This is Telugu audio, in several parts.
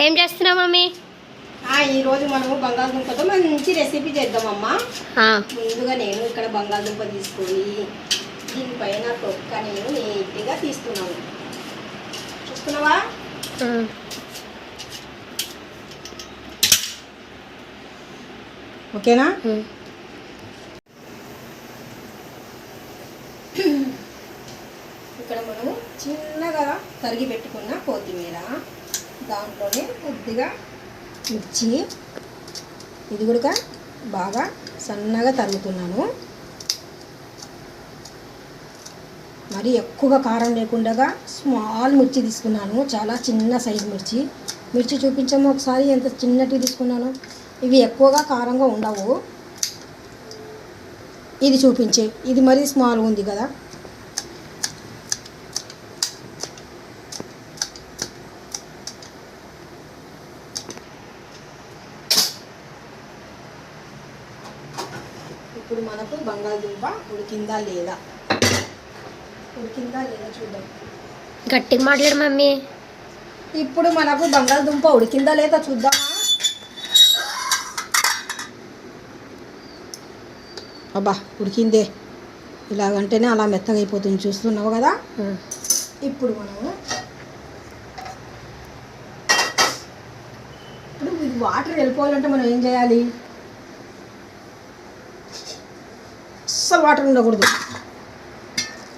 ఏం చేస్తున్నావు మమ్మీ? ఆ, ఈ రోజు మనము బంగాళదుంపతో మంచి రెసిపీ చేద్దామమ్మా. ముందుగా నేను ఇక్కడ బంగాళదుంప తీసుకొని దీనిపైన తొక్క నేను నీట్గా తీస్తున్నాను. చూస్తున్నావా. ఓకేనా. ఇక్కడ మనము చిన్నగా తరిగి పెట్టుకున్న కొత్తిమీర దాంట్లోనే కొద్దిగా మిర్చి. ఇది కూడా బాగా సన్నగా తరుగుతున్నాను. మరి ఎక్కువ కారం లేకుండా స్మాల్ మిర్చి తీసుకున్నాను. చాలా చిన్న సైజు మిర్చి. మిర్చి చూపించాము ఒకసారి ఎంత చిన్నటివి తీసుకున్నాను. ఇవి ఎక్కువగా కారంగా ఉండవు. ఇది చూపించే. ఇది మరీ స్మాల్ ఉంది కదా. ఇప్పుడు మనకు బంగాళదుంప ఉడికిందా లేదా? ఉడికిందా లేదా చూద్దాం. గట్టిగా మాట్లాడు మమ్మీ. ఇప్పుడు మనకు బంగాళదుంప ఉడికిందా లేదా చూద్దామా? అబ్బా ఉడికిందే. ఇలాగంటేనే అలా మెత్తగా అయిపోతుంది. చూస్తున్నావు కదా. ఇప్పుడు మనము ఇప్పుడు వాటర్ వెళ్ళిపోవాలంటే మనం ఏం చేయాలి? అస్సలు వాటర్ ఉండకూడదు.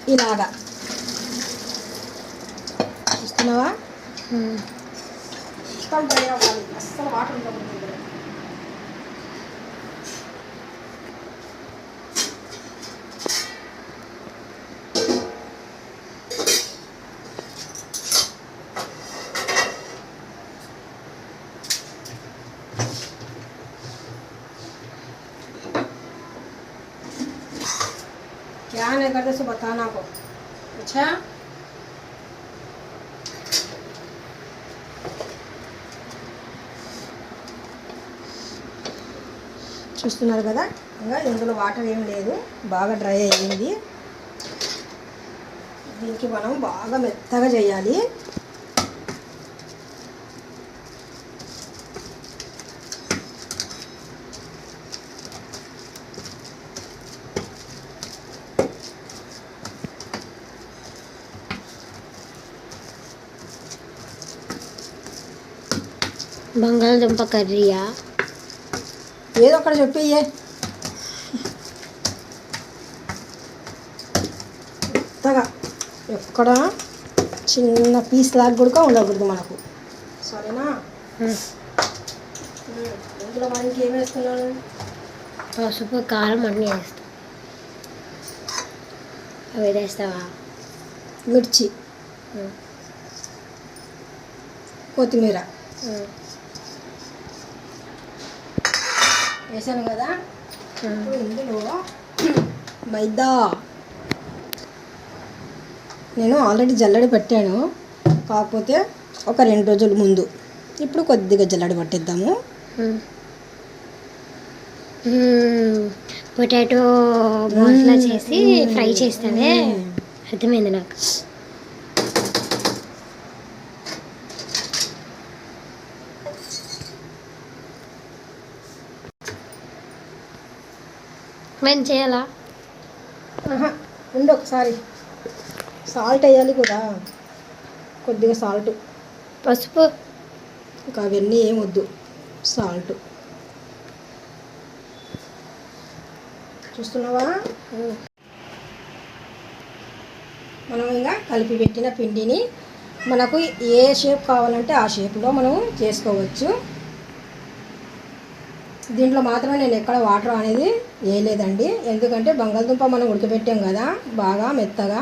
ఇలాగా. చూస్తున్నావా? అస్సలు వాటర్ ఉండకూడదు. नहीं करते सो बताना को अच्छा చూస్తున్నారు కదా ఇంకా ఇందులో వాటర్ ఏం లేదు బాగా డ్రై అయ్యింది దీనికి మనం బాగా మెత్తగా చేయాలి బంగాళదుంప కర్రీయా? ఏదో ఒకటి చెప్పియే మెత్తగా ఎక్కడ? చిన్న పీస్ లాగా కూడా ఉండకూడదు మనకు. సరేనా? ఇందులో మనకి ఏం వేస్తున్నాను పసుపు కారం అన్నీ వేస్తా. అవి వేస్తావా? మిర్చి. కొత్తిమీర. వేసాను కదా. ఇప్పుడు ఇందులో మైదా. నేను ఆల్రెడీ జల్లడి పెట్టాను. కాకపోతే ఒక రెండు రోజుల ముందు. ఇప్పుడు కొద్దిగా జల్లడి పట్టిద్దాము. పొటాటో బాల్స్లా చేసి ఫ్రై చేస్తావే అర్థమైంది నాకు. మేము చేయాలా? ఉండు ఒకసారి. సాల్ట్ వేయాలి కూడా. కొద్దిగా సాల్ట్. పసుపు? ఇంకా అవన్నీ ఏం వద్దు. సాల్ట్. చూస్తున్నావా. మనం ఇంకా కలిపి పెట్టిన పిండిని మనకు ఏ షేప్ కావాలంటే ఆ షేప్లో మనం చేసుకోవచ్చు. దీంట్లో మాత్రమే నేను ఎక్కడ వాటర్ అనేది వేయలేదండి. ఎందుకంటే బంగాళదుంప మనం ఉడకబెట్టాం కదా బాగా మెత్తగా.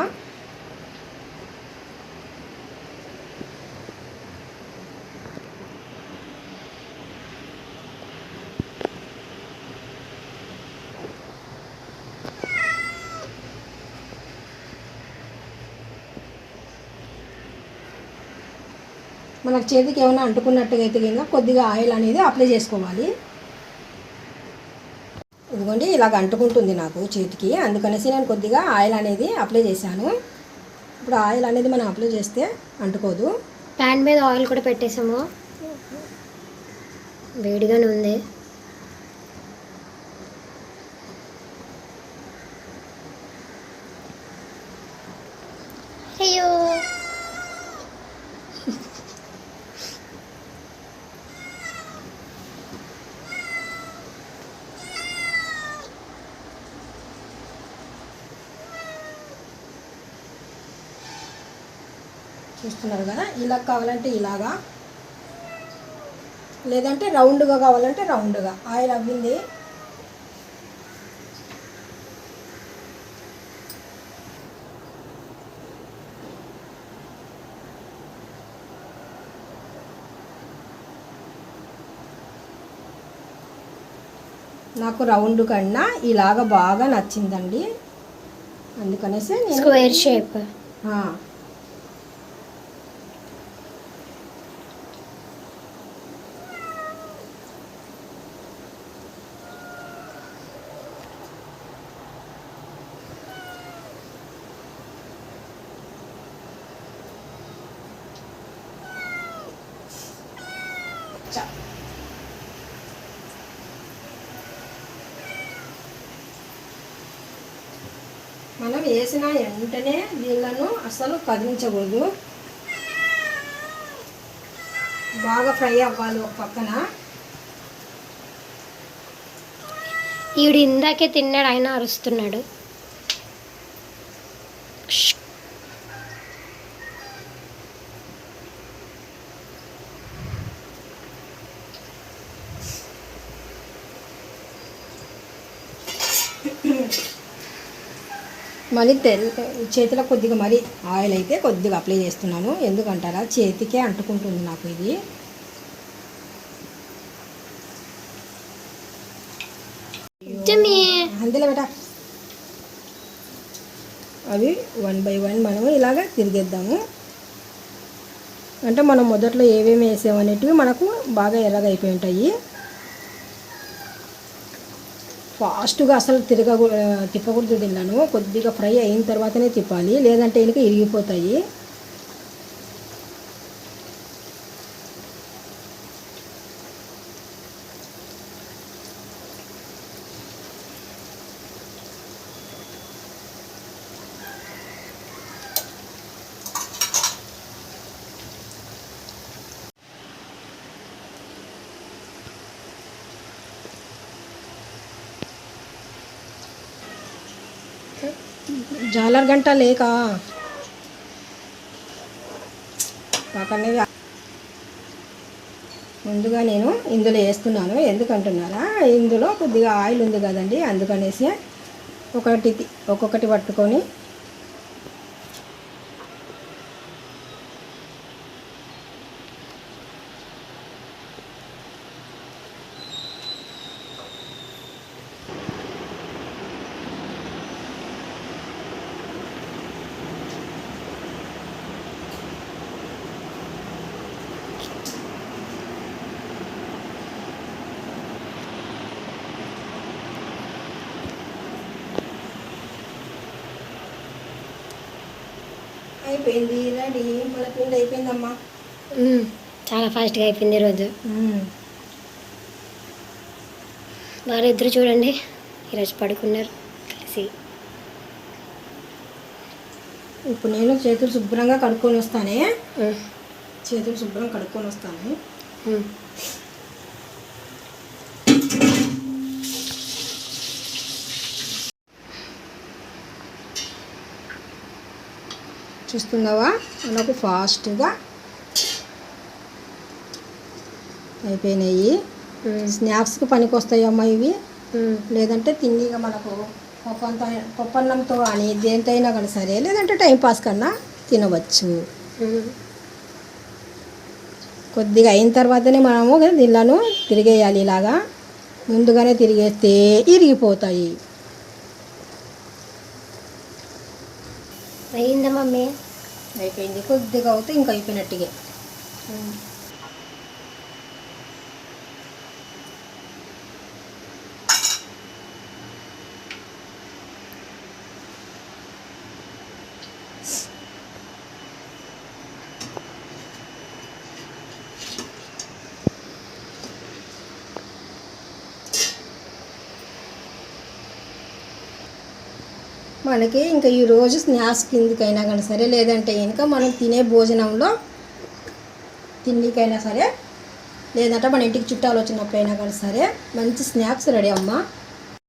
మనకు చేతికి ఏమైనా అంటుకున్నట్టుగా అయితే కొద్దిగా ఆయిల్ అనేది అప్లై చేసుకోవాలి. ఇలాగ అంటుకుంటుంది నాకు చేతికి. అందుకనేసి నేను కొద్దిగా ఆయిల్ అనేది అప్లై చేశాను. ఇప్పుడు ఆయిల్ అనేది మనం అప్లై చేస్తే అంటుకోదు. ప్యాన్ మీద ఆయిల్ కూడా పెట్టేసాము వేడిగానే ఉంది. అయ్యో చూస్తున్నారు కదా? ఇలా కావాలంటే ఇలాగా. లేదంటే రౌండ్గా కావాలంటే రౌండ్గా. ఆయిల్ అవ్వింది. నాకు రౌండ్ కన్నా ఇలాగ బాగా నచ్చిందండి. అందుకనేసి నేను స్క్వేర్ షేప్ మనం వేసిన వెంటనే దీళ్ళను అసలు కదిలించకూడదు బాగా ఫ్రై అవ్వాలి ఒక పక్కన ఈవిడ ఇందాకే తిన్నాడు ఆయన అరుస్తున్నాడు. మళ్ళీ తెల్ చేతిలో కొద్దిగా మరి ఆయిల్ అయితే కొద్దిగా అప్లై చేస్తున్నాను. ఎందుకంటారా? చేతికే అంటుకుంటుంది నాకు ఇది. అందులో బేట అవి వన్ బై వన్ మనము ఇలాగ తిరిగేద్దాము. అంటే మనం మొదట్లో ఏమేమి వేసామనేటివి మనకు బాగా ఎర్రగా అయిపోయి ఉంటాయి. ఫాస్ట్గా అసలు తిరగ తిప్పకూడదు తిన్నాను. కొద్దిగా ఫ్రై అయిన తర్వాతనే తిప్పాలి. లేదంటే ఇనుక ఇరిగిపోతాయి. జాలర్ గంట లేక? పక్కనే ముందుగా నేను ఇందులో వేస్తున్నాను. ఎందుకంటున్నారా? ఇందులో కొద్దిగా ఆయిల్ ఉంది కదండి అందుకనేసి ఒకటి ఒక్కొక్కటి పట్టుకొని అయిపోయింది రెడీ. మన పిండి అయిపోయిందమ్మా. మ్మ్. చాలా ఫాస్ట్గా అయిపోయింది ఈరోజు మ్మ్. వారిద్దరు చూడండి. ఈరోజు పడుకున్నారు కలిసి. ఇప్పుడు నేను చేతులు శుభ్రంగా కడుక్కొని వస్తానే. చేతులు శుభ్రం కడుక్కొని వస్తాను. చూస్తున్నావా మనకు ఫాస్ట్గా అయిపోయినాయి. స్నాక్స్కి పనికి వస్తాయమ్మా ఇవి. లేదంటే తిండిగా మనకు పప్పంత పప్పన్నంతో కానీ దేంతైనా కానీ సరే లేదంటే టైంపాస్ కన్నా తినవచ్చు. కొద్దిగా అయిన తర్వాతనే మనము దీళ్ళను తిరిగేయాలి ఇలాగా ముందుగానే తిరిగేస్తే ఇరిగిపోతాయి అయిందా మమ్మీ? అయిపోయింది. కొద్దిగా అవుతే ఇంకా అయిపోయినట్టుగా. మనకి ఇంకా ఈరోజు స్నాక్స్ కిందకైనా కానీ సరే లేదంటే ఇంకా మనం తినే భోజనంలో తిండికైనా సరే లేదంటే మన ఇంటికి చుట్టాలు వచ్చినప్పుడైనా కానీ సరే మంచి స్నాక్స్ రెడీ అమ్మ.